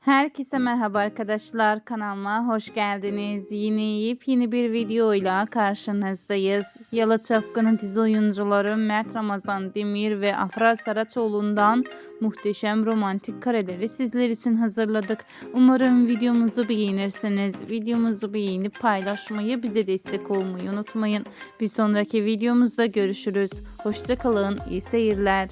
Herkese merhaba arkadaşlar kanalıma hoş geldiniz. Yine yepyeni bir videoyla karşınızdayız. Yalı Çapkını dizi oyuncuları Mert Ramazan Demir ve Afra Saraçoğlu'ndan muhteşem romantik kareleri sizler için hazırladık. Umarım videomuzu beğenirsiniz. Videomuzu beğenip paylaşmayı, bize destek olmayı unutmayın. Bir sonraki videomuzda görüşürüz. Hoşçakalın, iyi seyirler.